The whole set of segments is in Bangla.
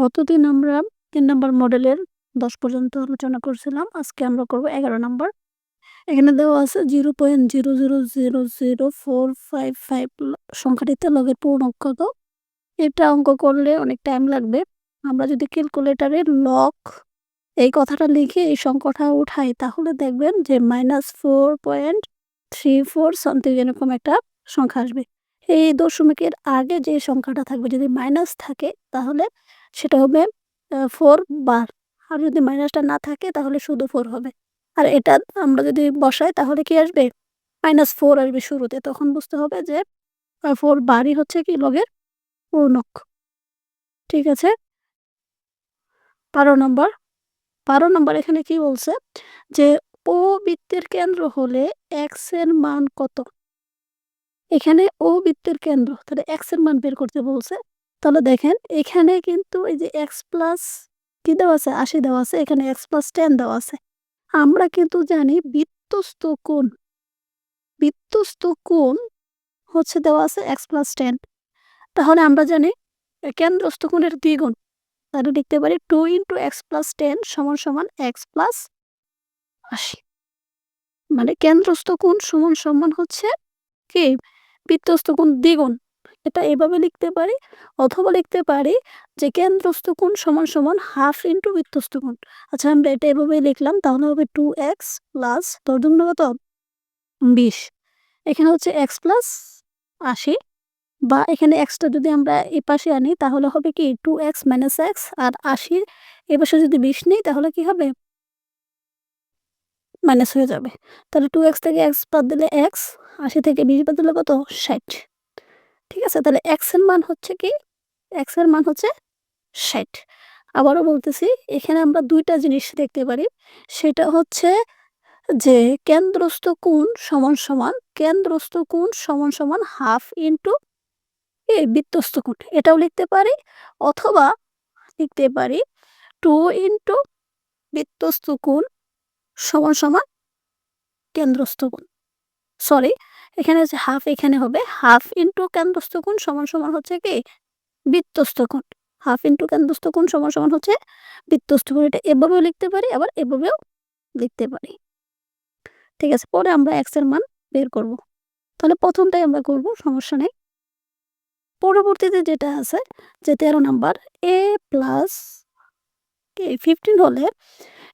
গতদিন আমরা তিন নম্বর মডেলের দশ পর্যন্ত আলোচনা করছিলাম। আজকে আমরা করব এগারো নম্বর। এখানে দেওয়া আছে zero point zero zero zero zero four five five সংখ্যাটিতে লগের পূর্ণক কত এটা অঙ্ক করলে অনেক টাইম লাগবে। আমরা যদি ক্যালকুলেটারে লক এই কথাটা লিখে এই সংখ্যাটা উঠাই, তাহলে দেখবেন যে minus four point three four something এরকম একটা সংখ্যা আসবে। এই দশমিকের আগে যে সংখ্যাটা থাকবে, যদি মাইনাস থাকে, তাহলে সেটা হবে ফোর বার আর যদি মাইনাসটা না থাকে, তাহলে শুধু ফোর হবে। আর এটা আমরা যদি বসাই, তাহলে কি আসবে? মাইনাস ফোর আসবে শুরুতে। তখন বুঝতে হবে যে ফোর বারই হচ্ছে কি লগের পূর্ণক। ঠিক আছে? বারো নম্বর বারো নম্বর এখানে কি বলছে? যে ও বৃত্তের কেন্দ্র হলে এক্সের মান কত? এখানে ও বৃত্তের কেন্দ্র, তাহলে এক্সের মান বের করতে বলছে। তাহলে দেখেন, এখানে কিন্তু এই যে এক্স প্লাস কি দেওয়া আছে? আশি দেওয়া আছে। এখানে এক্স প্লাস টেন দেওয়া আছে। আমরা কিন্তু জানি বৃত্তস্ত কোণ বৃত্তস্ত কোণ হচ্ছে দেওয়া আছে এক্স প্লাস টেন তাহলে আমরা জানি কেন্দ্রস্থ কোণের দ্বিগুণ। তাহলে লিখতে পারি two into x plus ten সমান সমান এক্স প্লাস আশি। মানে কেন্দ্রস্থ কোণ সমান সমান হচ্ছে কি? বৃত্তস্থ কোণ দ্বিগুণ। এটা এভাবে লিখতে পারি অথবা লিখতে পারি যে কেন্দ্রস্থ কোণ সমান সমান হাফ ইন্টু বৃত্তস্থ কোণ। আচ্ছা আমরা এটা এভাবে লিখলাম, তাহলে হবে টু এক্স প্লাস তোর কত? বিশ। এখানে হচ্ছে এক্স প্লাস আশি বা এখানে এক্সটা যদি আমরা এ পাশে আনি, তাহলে হবে কি টু এক্স মাইনাস এক্স আর আশির এ পাশে যদি বিশ নিই, তাহলে কি হবে? মাইনাস হয়ে যাবে। তাহলে টু এক্স থেকে এক্স বাদ দিলে এক্স আশি থেকে বিশ বাদ দিলে কত? ষাট। ঠিক আছে? তাহলে এক্সের মান হচ্ছে কি? এক্সের মান হচ্ছে ষাট। আবারও বলতেছি, এখানে আমরা দুইটা জিনিস দেখতে পারি। সেটা হচ্ছে যে কেন্দ্রস্থ কোণ সমান সমান, কেন্দ্রস্থ কোণ সমান সমান হাফ ইন্টু এই বৃত্তস্থ কোণ। এটাও লিখতে পারি, অথবা লিখতে পারি টু ইন্টু বৃত্তস্থ কোণ সমান সমান কেন্দ্রস্থ কোণ। সরি এখানে যে হাফ এখানে হবে হাফ ইন্টু কেন্দ্রস্থ কোণ সমান সমান হচ্ছে কি? বৃত্তস্থ কোণ। হাফ ইন্টু কেন্দ্রস্থ কোণ সমান সমান হচ্ছে বৃত্তস্থ কোণ। এটা এভাবেও লিখতে পারি, আবার এভাবেও লিখতে পারি। ঠিক আছে, পরে আমরা এক্সের মান বের করব। তাহলে প্রথমটাই আমরা করব, সমস্যা নেই। পরবর্তীতে যেটা আছে, যে তেরো নাম্বার এ প্লাস ফিফটিন হলে,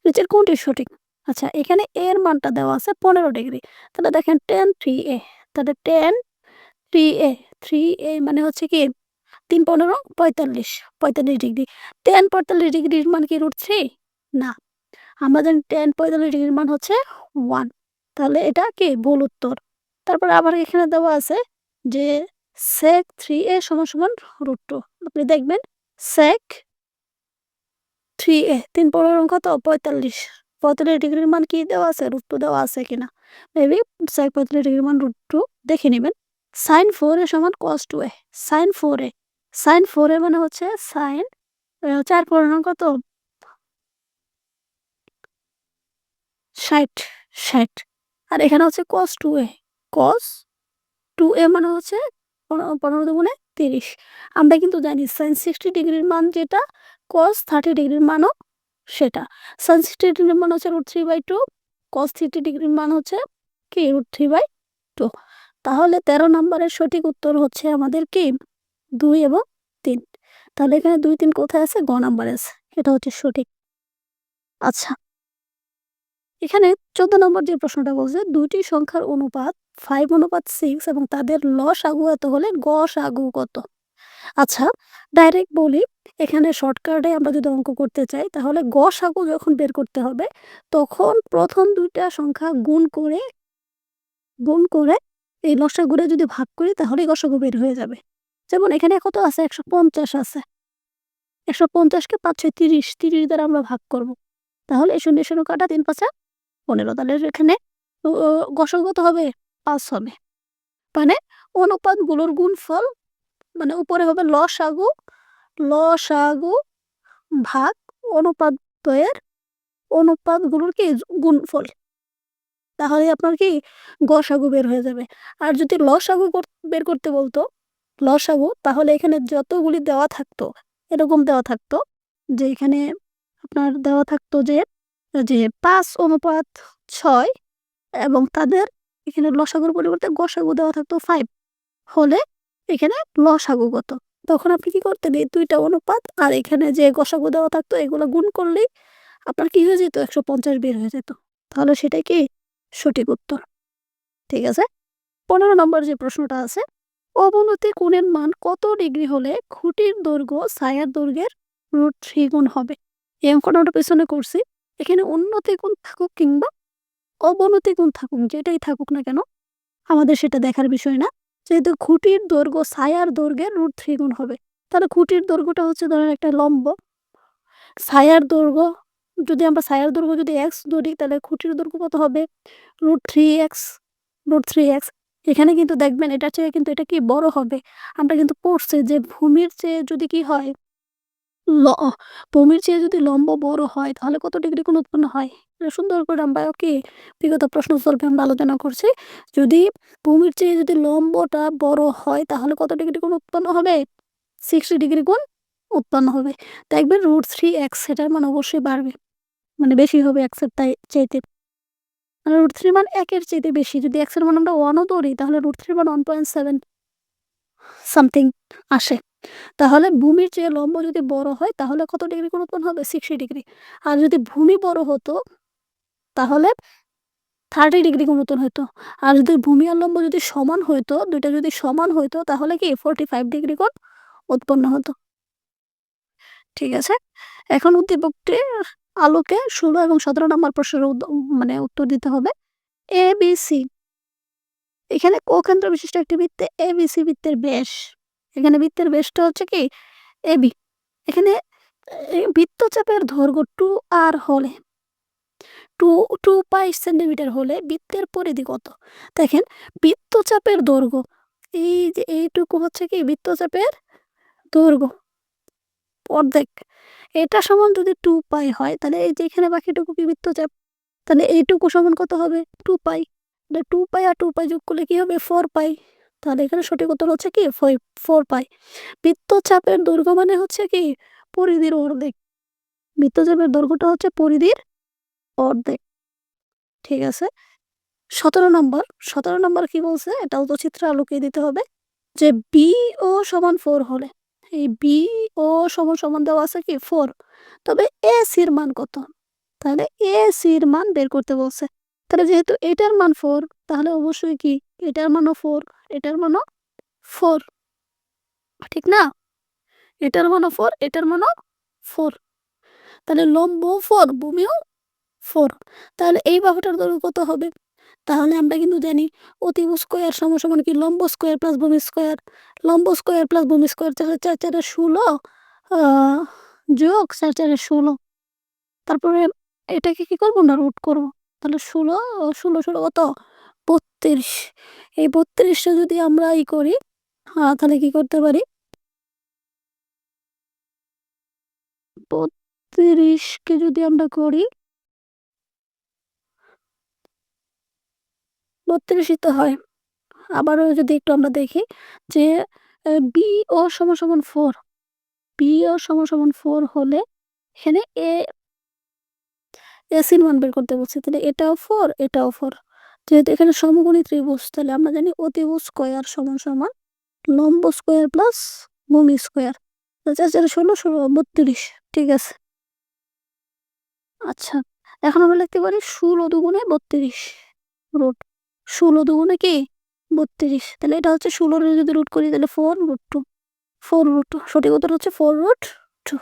নিচের কোনটি সঠিক। আচ্ছা এখানে এর মানটা দেওয়া আছে পনেরো ডিগ্রি। তাহলে দেখেন টেন থ্রি এ তাহলে ten three a three a মানে হচ্ছে কি তিন পনেরো পঁয়তাল্লিশ পঁয়তাল্লিশ ডিগ্রি। টেন পঁয়তাল্লিশ ডিগ্রির মান কি রুট থ্রি না। আমরা জানি টেন পঁয়তাল্লিশ ডিগ্রির মান হচ্ছে ওয়ান তাহলে এটা কি? ভুল উত্তর। তারপরে আবার এখানে দেওয়া আছে যে সেক থ্রি এ সমান সমান রুট টু আপনি দেখবেন সেক থ্রি এ তিন পনেরো কত? পঁয়তাল্লিশ। পঁয়তাল্লিশ ডিগ্রির মান কি দেওয়া আছে? রুট টু দেওয়া আছে কিনা মেবি সেক পঁয়তাল্লিশ ডিগ্রির মান রুট টু দেখে নেবেন। সাইন ফোর এ সমান cos two A. Sine four A. Sine four A মানে হচ্ছে সাইন চার পনেরো কত? ষাট ষাট। আর এখানে হচ্ছে কস টু এ। কস টু এ মানে হচ্ছে পনেরো দুগুণে তিরিশ। আমরা কিন্তু জানি সাইন সিক্সটি ডিগ্রির মান যেটা কস থার্টি ডিগ্রির মানও সেটা। সাইন সিক্সটি ডিগ্রির মান হচ্ছে root three by two cos thirty ডিগ্রির মান হচ্ছে কি রুট থ্রি বাই টু তাহলে তেরো নম্বরের সঠিক উত্তর হচ্ছে আমাদের কি দুই এবং তিন। তাহলে এখানে দুই, তিন কোথায় আছে? গ নাম্বারে আছে। এটা হচ্ছে সঠিক। আচ্ছা। এখানে চোদ্দ নম্বর যে প্রশ্নটা বলছে, দুইটি সংখ্যার অনুপাত ফাইভ অনুপাত সিক্স এবং তাদের লস আগু এত হলে গস আগু কত? আচ্ছা ডাইরেক্ট বলি, এখানে শর্টকাটে আমরা যদি অঙ্ক করতে চাই, তাহলে গস আগু যখন বের করতে হবে, তখন প্রথম দুইটা সংখ্যা গুণ করে গুণ করে এই লসাগুড়ে যদি ভাগ করি তাহলে গসাগু বের হয়ে যাবে। যেমন এখানে কত আছে? একশো পঞ্চাশ আছে। একশো পঞ্চাশকে পাঁচ ছয় তিরিশ তিরিশ দ্বারা আমরা ভাগ করব। তাহলে শূন্য শূন্য কাটা তিন পাঁচা পনেরো। তাহলে এখানে গসগত হবে? পাঁচ হবে। মানে অনুপাতগুলোর গুণফল মানে উপরে হবে ল সাগু ল সাগু ভাগ অনুপাত দ্বয়ের অনুপাতগুলোর কি? গুণফল। তাহলে আপনার কি গসাগু বের হয়ে যাবে। আর যদি লসাগু বের করতে বলতো লসাগু তাহলে এখানে যতগুলি দেওয়া থাকতো, এরকম দেওয়া থাকতো, যে এখানে আপনার দেওয়া থাকতো যে যে পাঁচ অনুপাত ছয় এবং তাদের এখানে লসাগুর পরিবর্তে গসাগু দেওয়া থাকতো ফাইভ হলে এখানে লসাগু কত তখন আপনি কি করতেন? এই দুইটা অনুপাত আর এখানে যে গসাগু দেওয়া থাকতো, এগুলো গুণ করলেই আপনার কি হয়ে যেত? একশো পঞ্চাশ বের হয়ে যেত। তাহলে সেটাই কি? সঠিক উত্তর। ঠিক আছে? পনেরো নম্বর যে প্রশ্নটা আছে, অবনতি কোণের মান কত ডিগ্রি হলে খুঁটির দৈর্ঘ্য ছায়ার দৈর্ঘ্যের রুট থ্রি গুণ হবে? এই অঙ্কটা পেছনে করছি। এখানে উন্নতি গুণ থাকুক কিংবা অবনতি গুণ থাকুক, যেটাই থাকুক না কেন, আমাদের সেটা দেখার বিষয় না। যেহেতু খুঁটির দৈর্ঘ্য, ছায়ার দৈর্ঘ্যের রুট থ্রি গুণ হবে। তাহলে খুঁটির দৈর্ঘ্যটা হচ্ছে ধরেন একটা লম্ব। ছায়ার দৈর্ঘ্য, যদি আমরা ছায়ার দৈর্ঘ্য যদি এক্স ধরি, তাহলে খুঁটির দৈর্ঘ্য কত হবে? Root three x root three x এখানে কিন্তু দেখবেন এটা চেয়ে কিন্তু এটা কি বড় হবে? আমরা কিন্তু পড়ছে যে ভূমির চেয়ে যদি কি হয় ল। ভূমির চেয়ে যদি লম্ব বড় হয়, তাহলে কত ডিগ্রি কোণ উৎপন্ন হয়? এটা সুন্দর করে আমরা কি বিগত প্রশ্ন সলভে আমরা আলোচনা করছি। যদি ভূমির চেয়ে যদি লম্বটা বড় হয়, তাহলে কত ডিগ্রি কোণ উৎপন্ন হবে? সিক্সটি ডিগ্রি কোণ উৎপন্ন হবে। দেখবেন রুট থ্রি এক্স এটার মান অবশ্যই বাড়বে। মানে বেশি হবে এক্সের তাই চাইতে। মানে রুট থ্রি মান একের চাইতে বেশি। যদি এক্সের মান আমরা ওয়ানও ধরি, তাহলে রুট থ্রি মান ওয়ান পয়েন্ট সেভেন সামথিং আসে। তাহলে ভূমির চেয়ে লম্ব যদি বড় হয়, তাহলে কত ডিগ্রি কোণ হবে? সিক্সটি ডিগ্রি আর যদি ভূমি বড় হতো, তাহলে থার্টি ডিগ্রি কোণ হতো আর যদি ভূমি আর লম্ব যদি সমান হইতো, দুইটা যদি সমান হইতো, তাহলে কি ফোরটি ফাইভ ডিগ্রি কোণ উৎপন্ন হতো। ঠিক আছে? এখন উদ্দীপকটি আলোকে ষোলো এবং সতেরো নম্বর প্রশ্নের মানে উত্তর দিতে হবে। এ বি সি এখানে কোকেন্দ্র বিশিষ্ট একটি বৃত্তে এ বি সি বৃত্তের বেশ এখানে বৃত্তের বেশটা হচ্ছে কি? A B. এখানে বৃত্তচাপের দৈর্ঘ্য টু আর হলে, টু টু পাই সেন্টিমিটার হলে বৃত্তের পরিধি কত? দেখেন, বৃত্তচাপের দৈর্ঘ্য, এই যে এইটুকু হচ্ছে কি বৃত্তচাপের দৈর্ঘ্য, অর্ধেক। এটা সমান যদি টু পাই হয়, তাহলে এই যে এখানে বাকিটুকু কি বৃত্তচাপ? তাহলে এইটুকু সমান কত হবে? Two pi. টু পাই আর টু পাই যোগ করলে কি হবে? Four pi. তাহলে এখানে সঠিক উত্তর হচ্ছে কি? ফোর পাই বৃত্তচাপের দৈর্ঘ্য মানে হচ্ছে কি? পরিধির অর্ধেক। বৃত্তচাপের দৈর্ঘ্যটা হচ্ছে পরিধির অর্ধেক। ঠিক আছে? সতেরো নম্বর। সতেরো নম্বর কি বলছে? এটাও তো চিত্র আলোকে দিতে হবে যে বি ও সমান ফোর হলে। এই বি ও সমান সমান দেওয়া আছে কি? ফোর তবে এ সির মান কত? তাহলে এ সির মান বের করতে বলছে। তাহলে যেহেতু এটার মান ফোর তাহলে অবশ্যই কি? এটার মানও ফোর এটার মানও ফোর ঠিক না? এটার মানও ফোর এটার মানও ফোর তাহলে লম্ব ফোর ভূমিও ফোর তাহলে এই বাহুটার দৈর্ঘ্য কত হবে? তাহলে আমরা কিন্তু জানি অতি স্কোয়ার সমান সমান কি? লম্ব স্কোয়ার প্লাস ভূমি স্কোয়ার লম্ব স্কোয়ার প্লাস ভূমি স্কোয়ার তাহলে চার চারে ষোলো যোগ চার চারে ষোলো, তারপরে এটাকে কি করব না রুট করব? তাহলে ষোলো ষোলো ষোলো কত? বত্রিশ। এই বত্রিশটা যদি আমরা ই করি হ্যাঁ তাহলে কি করতে পারি? বত্রিশকে যদি আমরা করি, বত্রিশই তো হয়। আবারও যদি একটু আমরা দেখি যে বি ও সমান সমান ফোর বি ও সমান সমান ফোর হলে এখানে এ এসির মান বের করতে বলছি, তাহলে এটাও ফোর এটাও ফোর যেহেতু এখানে সমকোণী ত্রিভুজ, তাহলে আমরা জানি অতিভুজ স্কোয়ার সমান সমান লম্ব স্কোয়ার প্লাস ভূমি স্কোয়ার। চার ষোলো ষোলো, বত্রিশ, ঠিক আছে। আচ্ছা এখন আমরা লিখতে পারি ষোলো দুগুণে বত্রিশ রুট ষোলো দুগুণে কি? বত্রিশ। তাহলে এটা হচ্ছে ষোলোর যদি রুট করি, তাহলে four root two four root two সঠিক উত্তর হচ্ছে ফোর রুট টু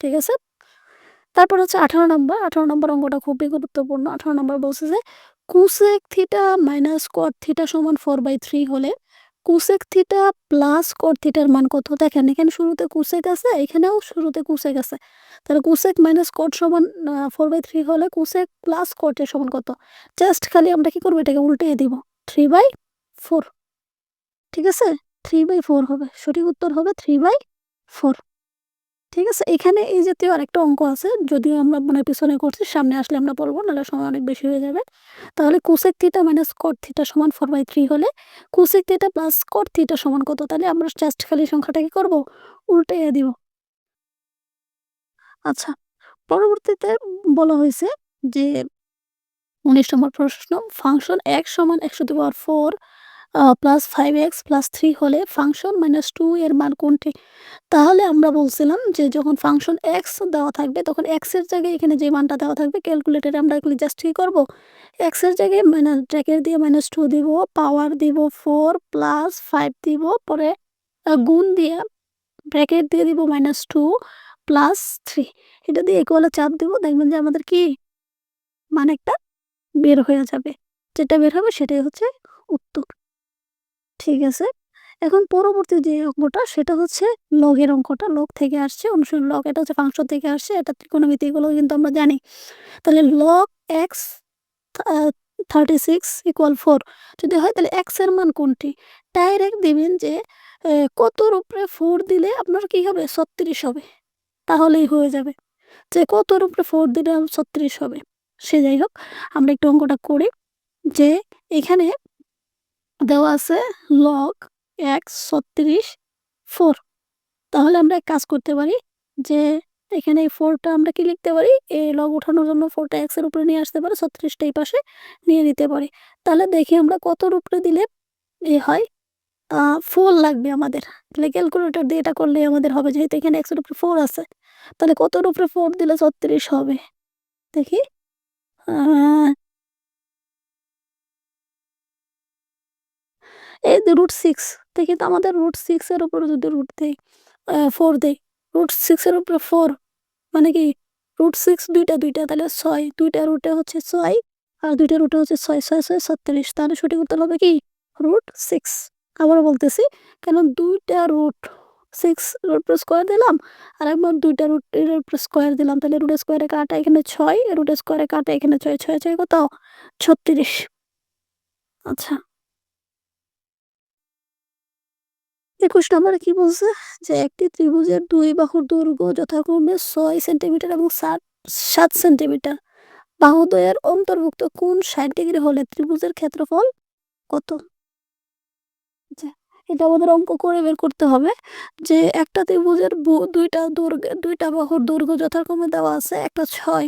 ঠিক আছে? তারপর হচ্ছে আঠারো নম্বর আঠারো নম্বর অঙ্কটা খুবই গুরুত্বপূর্ণ। আঠারো নম্বর বলছে যে cosec theta minus cot theta সমান ফোর বাই থ্রি হলে কুসেক থিটা প্লাস কট থিটার মান কত? দেখেন, এখানে শুরুতে কুসেক আছে, এখানেও শুরুতে কুসেক আছে। তাহলে কুসেক মাইনাস কট সমান ফোর বাই থ্রি হলে কুসেক প্লাস কটের সমান কত? জাস্ট খালি আমরা কি করব? এটাকে উল্টে দিব। থ্রি বাই ফোর ঠিক আছে? থ্রি বাই ফোর হবে। সঠিক উত্তর হবে থ্রি বাই ফোর ঠিক আছে, এখানে এই জাতীয় আরেকটা অঙ্ক আছে, যদিও আমরা মানে পিছনে করছি, সামনে আসলে আমরা পড়ব, নাহলে সময় অনেক বেশি হয়ে যাবে। তাহলে cosec theta minus cot theta সমান ফোর বাই থ্রি হলে cosec theta plus cot theta সমান কত? তাহলে আমরা জাস্ট খালি সংখ্যাটা কি করব? উল্টে দিব। আচ্ছা পরবর্তীতে বলা হয়েছে যে ১৯ নম্বর প্রশ্ন ফাংশন এক সমান একশো the power 4 plus 5x plus three হলে ফাংশন মাইনাস টু এর মান কোনটি? তাহলে আমরা বলছিলাম যে যখন ফাংশন এক্স দেওয়া থাকবে তখন এক্সের জায়গায় এখানে যে মানটা দেওয়া থাকবে ক্যালকুলেটরে আমরা এগুলি জাস্ট কি করব এক্সের জায়গায় মাইনাস ব্র্যাকেট দিয়ে মাইনাস টু দিব, পাওয়ার দিব ফোর প্লাস ফাইভ দিব, পরে গুণ দিয়ে ব্র্যাকেট দিয়ে দিব মাইনাস টু প্লাস থ্রি এটা দিয়ে ইকুয়ালে চাপ দিব দেখবেন যে আমাদের কি? মান একটা বের হয়ে যাবে। যেটা বের হবে সেটাই হচ্ছে উত্তর। ঠিক আছে? এখন পরবর্তী যে অঙ্কটা, সেটা হচ্ছে লগের অঙ্কটা। লগ থেকে আসছে, অনুশীলন লগ, এটা হচ্ছে ফাংশন থেকে আসছে। এটা ত্রিকোণমিতি, এগুলো কিন্তু আমরা জানি। তাহলে লগ x আ 36 ইকুয়াল ফোর যদি হয়, তাহলে এর মান কোনটি? ডাইরেক্ট দিবেন যে কতর উপরে 4 দিলে আপনার কি হবে? 36 হবে। তাহলেই হয়ে যাবে। যে কতর উপরে ফোর দিলে 36 হবে। সে যাই হোক, আমরা একটু অঙ্কটা করি। যে এখানে দেওয়া আছে লগ x 36 4 তাহলে আমরা এক কাজ করতে পারি যে এখানে এই ফোরটা আমরা কি লিখতে পারি? এই লগ ওঠানোর জন্য ফোরটা এক্সের উপরে নিয়ে আসতে পারি 36 টা এই পাশে নিয়ে নিতে পারি। তাহলে দেখি আমরা কতর উপরে দিলে এ হয়? ফোর লাগবে আমাদের। তাহলে ক্যালকুলেটর দিয়ে এটা করলেই আমাদের হবে, যেহেতু এখানে এক্সের উপরে ফোর আছে। তাহলে কতর উপরে ফোর দিলে 36 হবে? দেখি। এই যে √6 দেখি তো আমাদের √6 এর উপরে যদি রুট আ 4 দেই। √6 এর উপরে ফোর মানে কি? রুট সিক্স দুইটা দুইটা তাহলে ছয়, দুইটা রুটে হচ্ছে ছয় আর দুইটা রুটে হচ্ছে ৬ ৬ ৬ 36 তাহলে সঠিক উত্তর হবে কি? √6 আবারও বলতেছি কেন দুইটা রুট সিক্স রুট স্কয়ার দিলাম আরেকবার ২ দুইটা রুট স্কয়ার দিলাম, তাহলে রুটের স্কোয়ারে কাটা এখানে ৬ রুটের স্কোয়ারে কাটা এখানে ৬ ৬ ৬ কত? ৩৬ আচ্ছা। ২১ নম্বরে কি বলছে? যে একটি ত্রিভুজের দুই বাহুর দৈর্ঘ্য যথাক্রমে ছয় সেন্টিমিটার এবং ৭ ৭ সেন্টিমিটার। বাহুদ্বয়ের অন্তর্ভুক্ত কোন ষাট ডিগ্রি হলে ত্রিভুজের ক্ষেত্রফল কত? এটা আমাদের অঙ্ক করে বের করতে হবে যে একটা ত্রিভুজের বু ২ টা দৈর্ঘ্য ২ টা বাহুর দৈর্ঘ্য যথাক্রমে দেওয়া আছে একটা ছয়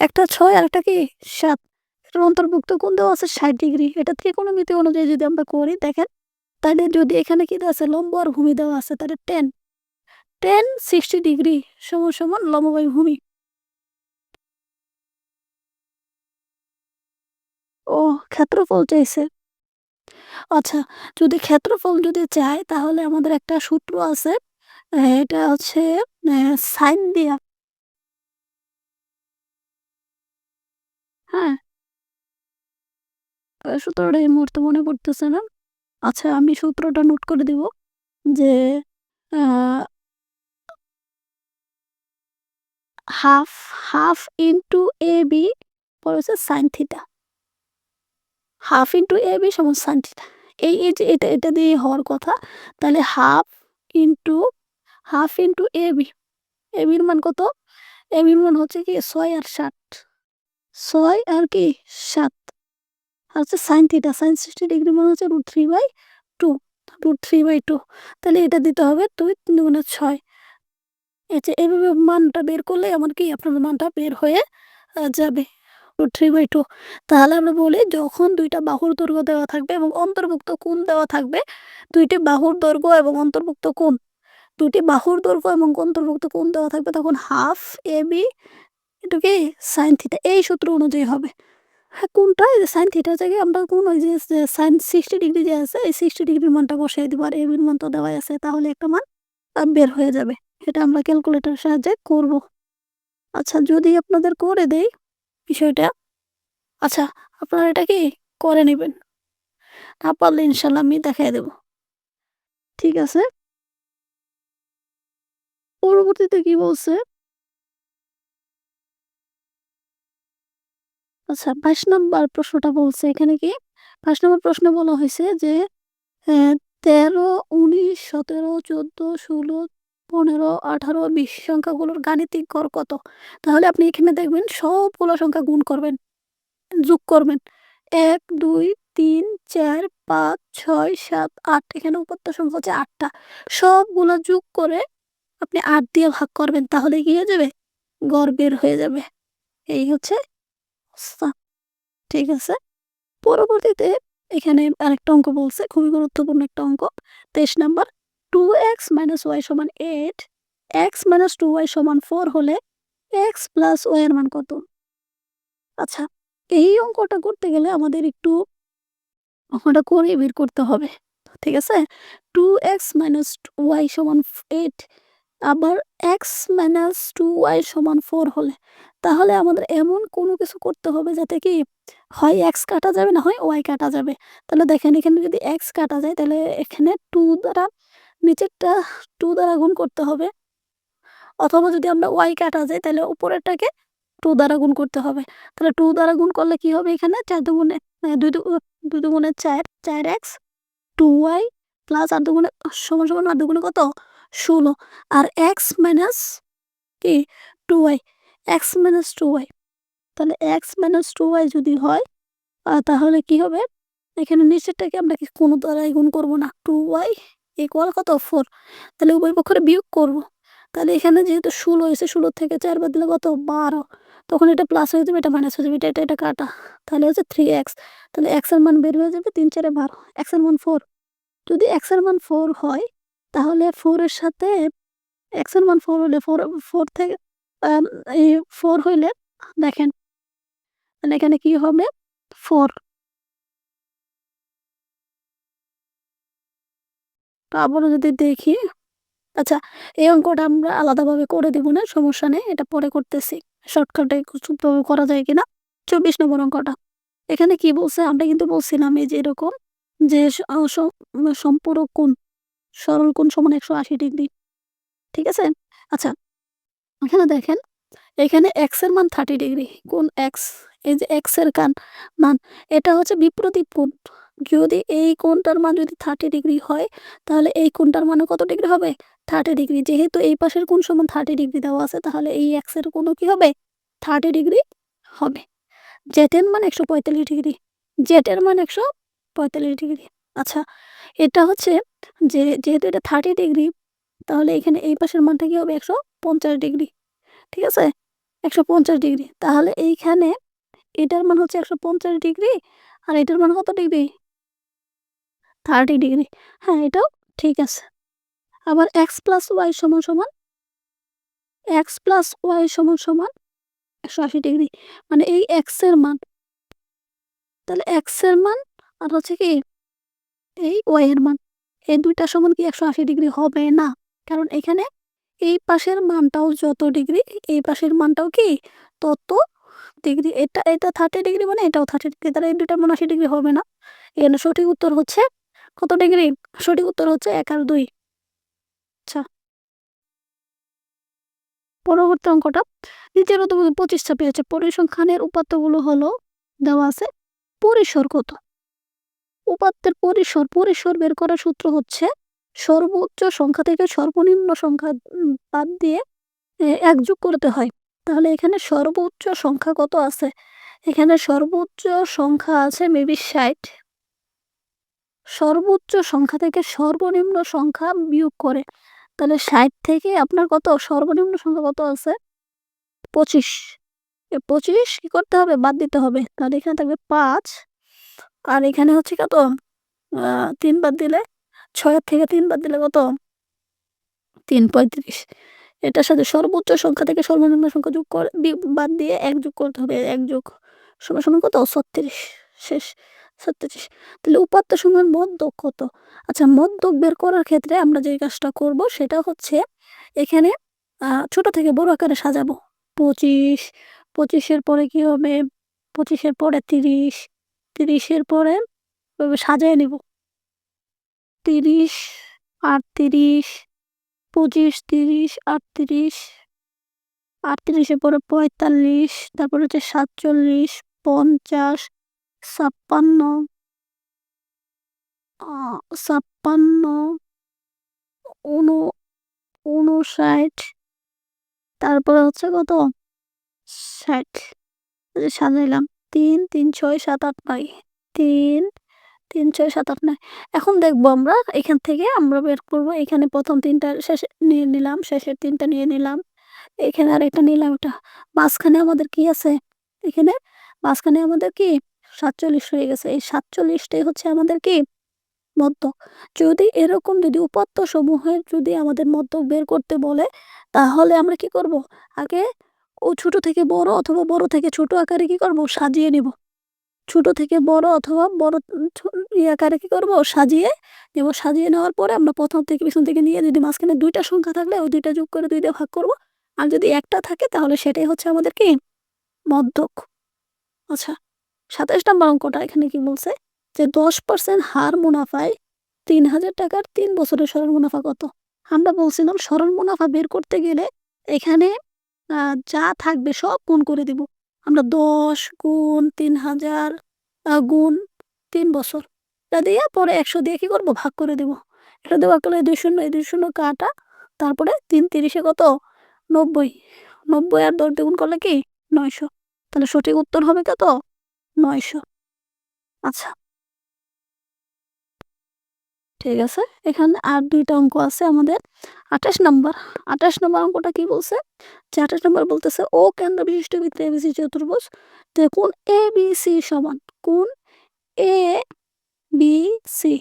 একটা ৬ আরেকটা কি? সাত এটার অন্তর্ভুক্ত কোন দেওয়া আছে ৬০ ডিগ্রি। এটা ত্রিকোণমিতি অনুযায়ী যদি আমরা করি, দেখেন তাহলে যদি এখানে কি আছে লম্ব আর ভূমি দেওয়া আছে তাহলে টেন টেন সিক্সটি ডিগ্রি সমান সমান লম্ব ভূমি। ও, ক্ষেত্রফল চাইছে। আচ্ছা যদি ক্ষেত্রফল যদি চায়, তাহলে আমাদের একটা সূত্র আছে। এটা হচ্ছে সাইন দিয়া হ্যাঁ? সূত্রটা এই মুহূর্তে মনে পড়তেছে না। আচ্ছা আমি সূত্রটা নোট করে দিব যে হাফ, হাফ ইনটু এবি পরে হচ্ছে। হাফ ইনটু এবি সমান সাইন থিটা। এই এই যে এটা এটা দিয়ে হওয়ার কথা। তাহলে half into half into A B A বির মান কত? এ বির মান হচ্ছে কি ছয় আর ৭ ৬ আর কি ৭ আর হচ্ছে সাইন থিটা সাইন 60 ডিগ্রি মানে হচ্ছে √3/2 √3/2 তাহলে এটা দিতে হবে ২ ৩ গুণে ৬ এই যে এভাবে মানটা বের করলে আমার কি আপনার মানটা বের হয়ে যাবে রুট থ্রি বাই টু তাহলে আমরা বলি যখন দুইটা বাহুর দৈর্ঘ্য দেওয়া থাকবে এবং অন্তর্ভুক্ত কোণ দেওয়া থাকবে, দুইটি বাহুর দৈর্ঘ্য এবং অন্তর্ভুক্ত কোণ। ২ টি বাহুর দৈর্ঘ্য এবং অন্তর্ভুক্ত কোণ দেওয়া থাকবে তখন হাফ এবি ইন্টু কি সাইন থিটা এই সূত্র অনুযায়ী হবে। হ্যাঁ কোনটা? সাইন জায়গায় আমরা কোন ওই যে সাইন 60 ডিগ্রি যে আছে, এই 60 ডিগ্রির মানটা বসায় দিব আর এবির মান তো দেওয়াই আছে তাহলে একটা মান বের হয়ে যাবে। এটা আমরা ক্যালকুলেটরের সাহায্যে করব। আচ্ছা যদি আপনাদের করে দেই বিষয়টা আচ্ছা আপনারা এটা কি করে নেবেন না পারলে ইনশাল্লাহ আমি দেখাইয়া দেব। ঠিক আছে? পরবর্তীতে কি বলছে? আচ্ছা ২২ নম্বর প্রশ্নটা বলছে এখানে কি ২২ নম্বর প্রশ্ন বলা হয়েছে যে ১৩, ১৯, ১৭, ১৪, ১৬, ১৫, ১৮, ২০ সংখ্যাগুলোর গাণিতিক গড় কত? তাহলে আপনি এখানে দেখবেন সবগুলো সংখ্যা গুণ করবেন, যোগ করবেন। ১, ২, ৩, ৪, ৫, ৬, ৭, ৮ এখানে উপত্য সংখ্যা হচ্ছে আটটা সবগুলো যোগ করে আপনি আট দিয়ে ভাগ করবেন তাহলে কি হয়ে যাবে গড় বের হয়ে যাবে এই হচ্ছে অবস্থা। ঠিক আছে? পরবর্তীতে এখানে আরেকটা অঙ্ক বলছে, খুবই গুরুত্বপূর্ণ একটা অঙ্ক। তেইশ number two x minus y সমান eight x minus two y সমান ফোর হলে এক্স প্লাস ওয়াই এর মান কত? আচ্ছা এই অঙ্কটা করতে গেলে আমাদের একটু অঙ্কটা করে বের করতে হবে। ঠিক আছে? টু এক্স মাইনাস ওয়াই সমান এইট আবার এক্স মাইনাস টু ওয়াই সমান ফোর হলে তাহলে আমাদের এমন কোনো কিছু করতে হবে যাতে কি হয় এক্স কাটা যাবে না হয় ওয়াই কাটা যাবে। তাহলে দেখেন এখানে যদি এক্স কাটা যায় তাহলে এখানে টু দ্বারা, নিচেরটা টু দ্বারা গুণ করতে হবে। অথবা যদি আমরা ওয়াই কাটা যায় তাহলে উপরেরটাকে টু দ্বারা গুণ করতে হবে। তাহলে টু দ্বারা গুণ করলে কি হবে এখানে? চার দুই দু, দুই দুগুণে চার চার এক্স টু ওয়াই প্লাস আর দু দুগুণে, সমান সমান আর দুগুণে কত? ষোলো। আর এক্স মাইনাস কি? Two y x minus two y তাহলে এক্স মাইনাস টু ওয়াই যদি হয় তাহলে কি হবে? এখানে নিচেরটাকে আমরা কি কোনো দ্বারাই গুণ করব না? টু ওয়াই ইকুয়াল কত? ফোর তাহলে উভয় পক্ষের বিয়োগ করব। তাহলে এখানে যেহেতু ষোলো হয়েছে ষোলোর থেকে চার বাদ দিলে কত? বারো। তখন এটা প্লাস হয়ে যাবে, এটা মাইনাস হয়ে যাবে, এটা এটা এটা কাটা। তাহলে হচ্ছে থ্রি এক্স তাহলে এক্সের মান বের হয়ে যাবে তিন, চারে বারো। এক্সের মান ফোর যদি এক্সের মান ফোর হয়, তাহলে ফোরের সাথে এক্সের মান ফোর হলে ফোর ফোর থেকে এই ফোর হইলে দেখেন তাহলে এখানে কি হবে? ফোর আবারও যদি দেখি আচ্ছা এই অঙ্কটা আমরা আলাদাভাবে করে দিব না, সমস্যা নেই, এটা পরে করতেছি। শর্টকাটে সুন্দরভাবে করা যায় কিনা? চব্বিশ নম্বর অঙ্কটা। এখানে কি বলছে? আমরা কিন্তু বলছিলাম এই যে এরকম যে সম্পূরক কোণ, সরল কোণ সমান একশো আশি ডিগ্রি। ঠিক আছে? আচ্ছা এখানে দেখেন, এখানে এক্সের মান থার্টি ডিগ্রি কোন এক্স এই যে এক্সের কান, মান, এটা হচ্ছে বিপ্রতীপ কোণ। যদি এই কোণটার মান যদি থার্টি ডিগ্রি হয়, তাহলে এই কোণটার মানও কত ডিগ্রি হবে? থার্টি ডিগ্রি যেহেতু এই পাশের কোণ সমান থার্টি ডিগ্রি দেওয়া আছে, তাহলে এই এক্সের কোণও কি হবে? থার্টি ডিগ্রি হবে। জেটের মান একশো পঁয়তাল্লিশ ডিগ্রি জেটের মান একশো পঁয়তাল্লিশ ডিগ্রি আচ্ছা এটা হচ্ছে যে, যেহেতু এটা থার্টি ডিগ্রি তাহলে এখানে এই পাশের মানটা কি হবে? একশো পঞ্চাশ ডিগ্রি ঠিক আছে? একশো পঞ্চাশ ডিগ্রি। তাহলে এইখানে এটার মান হচ্ছে একশো পঞ্চাশ ডিগ্রি আর এটার মান কত ডিগ্রি? Thirty degree. হ্যাঁ এটাও ঠিক আছে। আবার এক্স প্লাস ওয়াই সমান সমান, এক্স প্লাস ওয়াই সমান সমান একশো আশি ডিগ্রি। মানে এই এক্সের মান, তাহলে এক্সের মান আর হচ্ছে কি এই ওয়াই এর মান, এই দুইটা সমান কি একশো আশি ডিগ্রি হবে না? কারণ এখানে এই পাশের মানটাও যত ডিগ্রি এই পাশের মানটাও কি? তত ডিগ্রি এটা এটা থার্টি ডিগ্রি মানে এটাও থার্টি ডিগ্রি তাহলে এই দুইটা মান আশি ডিগ্রি হবে না। এখানে সঠিক উত্তর হচ্ছে কত ডিগ্রি সঠিক উত্তর হচ্ছে এক আর দুই। আচ্ছা। পরবর্তী অঙ্কটা। নিচের পঁচিশ ছাপে আছে। পরিসংখ্যানের উপাত্তগুলো হলো, দেওয়া আছে পরিসর কত? উপাত্তের পরিসর পরিসর বের করার সূত্র হচ্ছে সর্বোচ্চ সংখ্যা থেকে সর্বনিম্ন সংখ্যা বাদ দিয়ে এক যোগ করতে হয়। তাহলে এখানে সর্বোচ্চ সংখ্যা কত আছে? এখানে সর্বোচ্চ সংখ্যা আছে মেবি ষাট। সর্বোচ্চ সংখ্যা থেকে সর্বনিম্ন সংখ্যা বিয়োগ করে। তাহলে ষাট থেকে আপনার কত? সর্বনিম্ন সংখ্যা কত আছে? পঁচিশ। পঁচিশ কি করতে হবে? বাদ দিতে হবে। তাহলে এখানে থাকবে পাঁচ। আর এখানে হচ্ছে কত? তিন বাদ দিলে ছয়ের থেকে তিন বাদ দিলে কত? তিন পঁয়ত্রিশ। এটার সাথে সর্বোচ্চ সংখ্যা থেকে সর্বনিম্ন সংখ্যা যোগ করে বাদ দিয়ে এক যোগ করতে হবে। এক যোগ সময় সময় কত? ছত্রিশ। শেষ। ছত্রিশ। তাহলে উপাত্ত সময়ের মধ্যক কত? আচ্ছা মধ্যক বের করার ক্ষেত্রে আমরা যে কাজটা করব সেটা হচ্ছে এখানে ছোট থেকে বড় আকারে সাজাবো। পঁচিশ। পঁচিশের পরে কি হবে? পঁচিশের পরে তিরিশ। তিরিশের পরে সাজায় নিব। তিরিশ, আটত্রিশ, পঁচিশ, তিরিশ, আটত্রিশ আটত্রিশের পরে পঁয়তাল্লিশ, তারপরে হচ্ছে সাতচল্লিশ, পঞ্চাশ, ছাপ্পান্ন ছাপ্পান্ন, উন, উনষাট, তারপরে হচ্ছে কত? ষাট, সাজাইলাম, তিন তিন, ছয়, সাত, আট, নয়, তিন তিন ছয় সাত আট নয় এখন দেখব আমরা, এখান থেকে আমরা বের করব। এখানে প্রথম তিনটা, শেষে নিয়ে নিলাম, শেষের তিনটা নিয়ে নিলাম। এখানে আর একটা নিলাম এটা মাঝখানে আমাদের কি আছে? এখানে মাঝখানে আমাদের কি? সাতচল্লিশ হয়ে গেছে। এই সাতচল্লিশটাই হচ্ছে আমাদের কি? মদ্যক যদি এরকম যদি উপাত্ত সমূহের যদি আমাদের মদ্যক বের করতে বলে, তাহলে আমরা কি করব? আগে ও ছোট থেকে বড় অথবা বড় থেকে ছোট আকারে কি করব? সাজিয়ে নিব। ছোট থেকে বড় অথবা বড় আকারে কি করব? সাজিয়ে নেব। সাজিয়ে নেওয়ার পরে আমরা প্রথম থেকে পিছন থেকে নিয়ে যদি মাঝখানে দুইটা সংখ্যা থাকলে ওই দুইটা যোগ করে দুই দিয়ে ভাগ করব। আর যদি একটা থাকে তাহলে সেটাই হচ্ছে আমাদের কি? মদ্যক আচ্ছা সাতাশ নম্বর অঙ্কটা এখানে কি বলছে? যে দশ পার্সেন্ট হার মুনাফায় তিন হাজার টাকার তিন বছরের সরল মুনাফা কত? আমরা বলছিলাম সরল মুনাফা বের করতে গেলে এখানে যা থাকবে সব গুণ করে দিব। আমরা দশ গুণ তিন হাজার গুণ তিন বছর। এটা দিয়ে পরে একশো দিয়ে কী করব? ভাগ করে দেব। এটা দেওয়া গেলে দুই শূন্য, এই দুই শূন্য কাটা। তারপরে তিন তিরিশে কত? নব্বই। নব্বই আর দশ দ্বিগুণ করলে কি? নয়শো। তাহলে সঠিক উত্তর হবে কত? নয়শো। আচ্ছা। ঠিক আছে? এখানে আর দুইটা অঙ্ক আছে আমাদের। আঠাশ নম্বর। আঠাশ নম্বর অঙ্কটা কি বলছে? যে আঠাশ নম্বর বলতেছে, ও কেন্দ্র বিশিষ্ট বৃত্ত এবিসি চতুর্ভুজ দেখুন এ বি সি সমান, কোন এ বি সি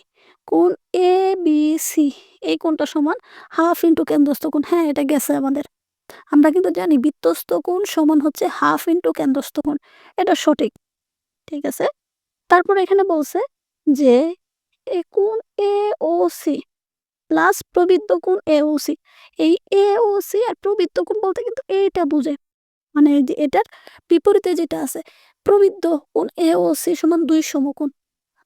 কোন এ বি সি এই কোনটা সমান? হাফ ইন্টু কেন্দ্রস্থ কোণ। হ্যাঁ এটা গেছে আমাদের। আমরা কিন্তু জানি বৃত্তস্থ কোণ সমান হচ্ছে হাফ ইন্টু কেন্দ্রস্থ কোণ। এটা সঠিক। ঠিক আছে? তারপর এখানে বলছে যে এ কোণ এ ও সি? প্লাস প্রবৃত্ত কোণ এ ও সি? এই এ ও সি আর প্রবৃত্ত কোণ বলতে কিন্তু এইটা বুঝে। মানে এটার বিপরীতে যেটা আছে, প্রবৃত্ত কোণ এ ও সি সমান দুই সমকোণ?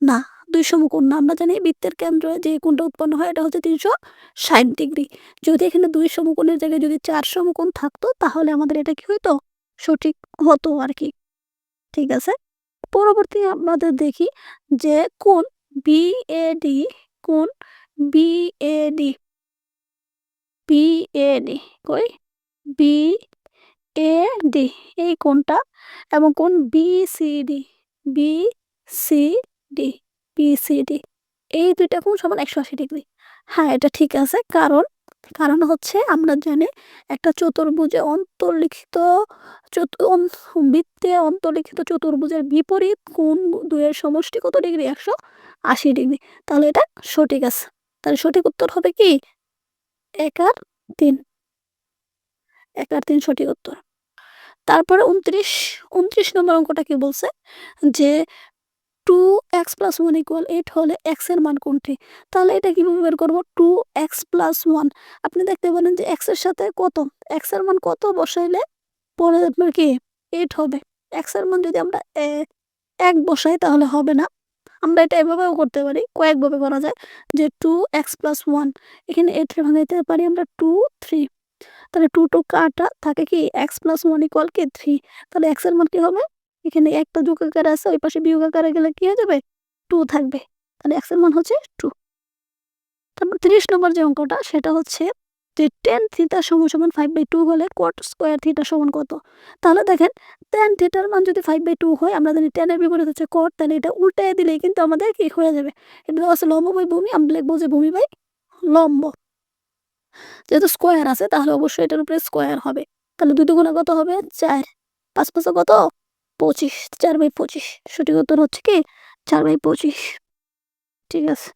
না, দুই সমকোণ না। আমরা জানি বৃত্তের কেন্দ্রে যে কোণটা উৎপন্ন হয়, এটা হচ্ছে তিনশো ষাট ডিগ্রি। যদি এখানে দুই সমকোণের জায়গায় যদি চার সমকোণ থাকতো, তাহলে আমাদের এটা কি হইতো? সঠিক হতো আর কি। ঠিক আছে? পরবর্তী আমাদের দেখি যে কোন বিএডি কোন? বিএডি বিএডি কই? বি এ ডি এই কোনটা? এবং কোন? বিসিডি বিসিডি বিসিডি এই দুইটা কোণ সমান একশো আশি ডিগ্রি। হ্যাঁ এটা ঠিক আছে। কারণ কারণ হচ্ছে আমরা জানি একটা চতুর্ভুজে অন্তর্লিখিত বৃত্তে অন্তর্লিখিত চতুর্ভুজের বিপরীত কোণ দুয়ের সমষ্টি কত ডিগ্রি? একশো আশি ডিগ্রি। তাহলে এটা সঠিক আছে। তাহলে সঠিক উত্তর হবে কি? এক আর তিন। এক আর তিন সঠিক উত্তর। তারপরে উনত্রিশ উনত্রিশ নম্বর অঙ্কটা কি বলছে? যে two x plus one equal eight হলে এক্সের মান কোনটি? তাহলে এটা কীভাবে বের করব? টু এক্স প্লাস ওয়ান আপনি দেখতে পারেন যে এক্সের সাথে কত? এক্সের মান কত বসাইলে পরে আপনার কি? এইট হবে। এক্সের মান যদি আমরা এক বসাই তাহলে হবে না। আমরা এটা এভাবেও করতে পারি, কয়েকভাবে করা যায় যে টু এক্স প্লাস ওয়ান এখানে এইট ভাঙাইতে পারি আমরা টু থ্রি তাহলে টু টু? কাটা থাকে কি এক্স প্লাস ওয়ান ইকুয়াল কি থ্রি তাহলে এক্সের মান কি হবে? এখানে একটা যোগ আকারে আছে, ওই পাশে বিয়োগ আকারে গেলে কি হয়ে যাবে? টু থাকবে। তাহলে এক্সের মান হচ্ছে টু তারপর তিরিশ নম্বর যে অঙ্কটা, সেটা হচ্ছে যে টেন থিটা সমান সমান ফাইভ বাই টু হলে কোট স্কোয়ার থিটা সমান কত? তাহলে দেখেন টেন থিটার মান যদি ফাইভ বাই টু হয়, আমরা জানি টেনের বিপরীত হচ্ছে কট তাহলে এটা উল্টে দিলেই কিন্তু আমাদের কি হয়ে যাবে? এটা আছে লম্ব বাই ভূমি, আমরা লিখব যে ভূমি বাই লম্ব। যেহেতু স্কোয়ার আছে, তাহলে অবশ্যই এটার উপরে স্কোয়ার হবে। তাহলে দুই দুগুণে কত হবে? চার। পাঁচ পাঁচে কত? পঁচিশ। চার বাই পঁচিশ। সঠিক উত্তর হচ্ছে কি? চার বাই পঁচিশ। ঠিক আছে।